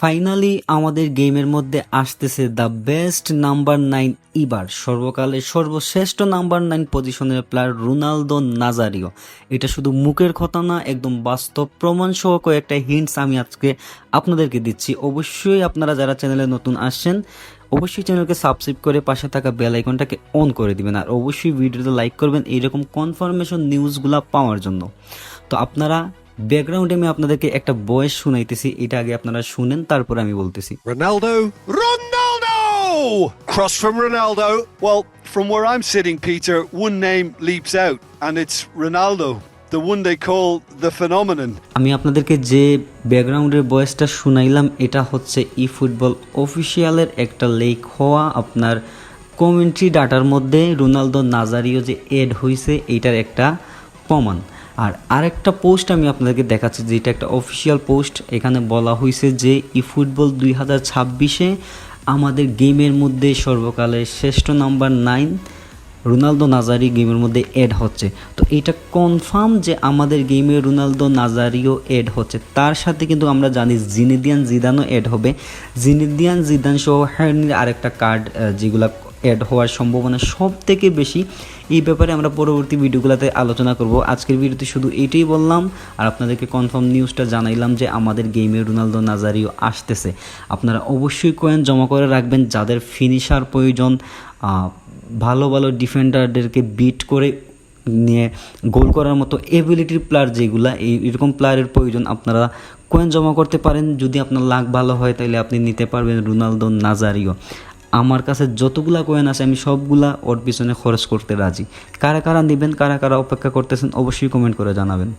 Finally আমাদের গেমের মধ্যে আসতেছে the best number nine ever সর্বকালের সর্বশ্রেষ্ঠ নাম্বার নাইন পজিশনের প্লেয়ার রোনালদো নাজারিও। এটা শুধু মুখের কথা না, একদম বাস্তব প্রমাণ সহ কয়েকটা হিন্টস আমি আজকে আপনাদেরকে দিচ্ছি। অবশ্যই আপনারা যারা চ্যানেলে নতুন আসছেন, অবশ্যই চ্যানেলকে সাবস্ক্রাইব করে পাশে থাকা বেল আইকনটাকে অন করে দিবেন। আর অবশ্যই ভিডিওতে লাইক করবেন এইরকম কনফার্মেশন নিউজগুলো পাওয়ার জন্য। তো আপনারা ব্যাকগ্রাউন্ডে আমি আপনাদেরকে একটা বয়স শুনাইতেছি এটা আগে আপনারা শুনেন তারপর আমি বলতেছি Ronaldo Ronaldo! Cross from Ronaldo. Well, from where I'm sitting, Peter, one name leaps out, and it's Ronaldo, the one they call the phenomenon. আমি আপনাদেরকে যে ব্যাকগ্রাউন্ডের বয়সটা শুনাইলাম এটা হচ্ছে ই ফুটবল অফিসিয়ালের একটা লেক হওয়া আপনার কমেন্ট্রি ডাটার মধ্যে রোনালদো নাজারিও যে এড হয়েছে এইটার একটা প্রমাণ আর আরেকটা পোস্ট আমি আপনাদেরকে দেখাচ্ছি, যেটা একটা অফিসিয়াল পোস্ট এখানে বলা হয়েছে যে ই ফুটবল দুই হাজার ছাব্বিশে আমাদের গেমের মধ্যে সর্বকালের শ্রেষ্ঠ নাম্বার নাইন রোনালদো নাজারি গেমের মধ্যে অ্যাড হচ্ছে। তো এটা কনফার্ম যে আমাদের গেমে রোনালদো নাজারিও অ্যাড হচ্ছে। তার সাথে কিন্তু আমরা জানি জিনিদিয়ান জিদানও অ্যাড হবে। জিনিদিয়ান জিদান সহ হ্যানির আরেকটা কার্ড যেগুলো অ্যাড হওয়ার সম্ভাবনা সব থেকে বেশি। এই ব্যাপারে আমরা পরবর্তী ভিডিওগুলোতে আলোচনা করব। আজকের ভিডিওতে শুধু এটাই বললাম। আর আপনাদেরকে কনফার্ম নিউজটা জানাইলাম যে আমাদের গেমে রোনালদো নাজারিও আসতেছে। আপনারা অবশ্যই কয়েন জমা করে রাখবেন। যাদের ফিনিশার প্রয়োজন ভালো ভালো ডিফেন্ডারদেরকে বিট করে নিয়ে গোল করার মতো এবিলিটির প্লেয়ার যেগুলা, এই, এরকম প্লেয়ারের প্রয়োজন, আপনারা কয়েন জমা করতে পারেন। যদি আপনার লাক ভালো হয় তাহলে আপনি নিতে পারবেন রোনালদো নাজারিও। আমার কাছে যতগুলা কয়েন আছে, আমি সবগুলা ওর পিছনে খরচ করতে রাজি। কারা কারা নেবেন, কারা কারা অপেক্ষা করতেছেন, অবশ্যই কমেন্ট করে জানাবেন।